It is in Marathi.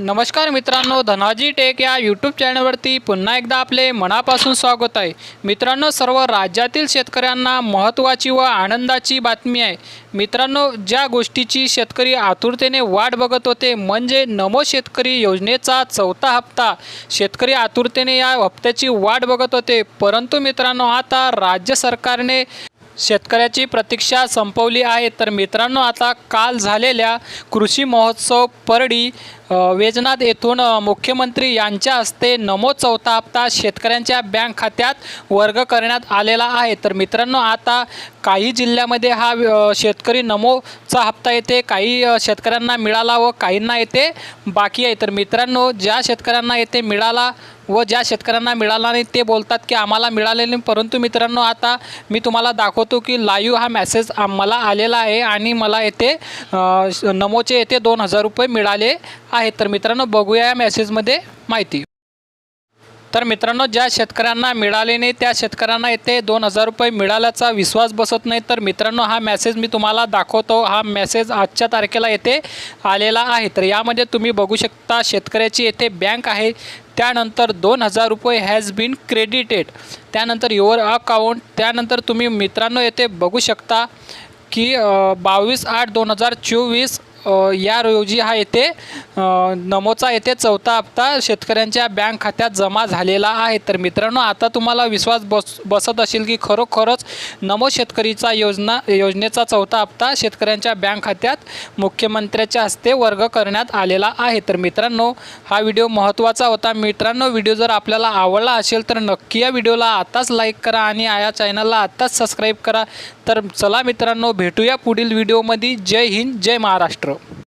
नमस्कार मित्रांनो धनाजी टेक या यूट्यूब चॅनलवरती पुन्हा एकदा आपले मनापासून स्वागत आहे. मित्रांनो सर्व राज्यातील शेतकऱ्यांना महत्त्वाची व आनंदाची बातमी आहे. मित्रांनो ज्या गोष्टीची शेतकरी आतुरतेने वाट बघत होते म्हणजे नमो शेतकरी योजनेचा चौथा हप्ता. शेतकरी आतुरतेने या हप्त्याची वाट बघत होते परंतु मित्रांनो आता राज्य सरकारने शेतकऱ्याची प्रतीक्षा संपवली आहे. तर मित्रांनो आता काल झालेल्या कृषी महोत्सव परडी वेजनाथ येथून मुख्यमंत्री यांच्या हस्ते नमो चौथा हप्ता शेतकऱ्यांच्या बँक खात्यात वर्ग करण्यात आलेला आहे. तर मित्रांनो आता काही जिल्ह्यामध्ये हा शेतकरी नमोचा हप्ता येते. काही शेतकऱ्यांना मिळाला व काहींना येते बाकी आहे. तर मित्रांनो ज्या शेतकऱ्यांना येते मिळाला व ज्या शेतकऱ्यांना मिळाला नाही ते बोलतात की आम्हाला मिळालेले नाही. परंतु मित्रांनो आता मी तुम्हाला दाखवतो की लाईव्ह हा मेसेज मला आलेला आहे आणि मला येथे नमोचे येथे दोन हजार रुपये मिळाले आहेत. तर मित्रांनो बघूया या मेसेजमध्ये माहिती. तर मित्रांनो ज्या शेतकऱ्यांना मिळाले नाही त्या शेतकऱ्यांना येथे दोन हजार रुपये मिळाल्याचा विश्वास बसत नाही. तर मित्रांनो हा मेसेज मी तुम्हाला दाखवतो. हा मेसेज आजच्या तारखेला येथे आलेला आहे. तर यामध्ये तुम्ही बघू शकता शेतकऱ्याची येथे बँक आहे. त्यानंतर दोन हजार रुपये हॅज बीन क्रेडिटेड त्यानंतर युअर अकाउंट त्यानंतर तुम्ही मित्रांनो येथे बघू शकता की बावीस आठ दोन हजार चोवीस या रोजी हा येथे नमोचा येथे चौथा हप्ता शेतकऱ्यांच्या बँक खात्यात जमा झालेला आहे. तर मित्रांनो आता तुम्हाला विश्वास बस बसत असेल की खरोखरच नमो शेतकरीचा योजना योजनेचा चौथा हप्ता शेतकऱ्यांच्या बँक खात्यात मुख्यमंत्र्याच्या हस्ते वर्ग करण्यात आलेला आहे. तर मित्रांनो हा व्हिडिओ महत्त्वाचा होता. मित्रांनो व्हिडिओ जर आपल्याला आवडला असेल तर नक्की या व्हिडिओला आत्ताच लाईक करा आणि या चॅनलला आत्ताच सबस्क्राईब करा. तर चला मित्रांनो भेटूया पुढील व्हिडिओमध्ये जय हिंद जय महाराष्ट्र.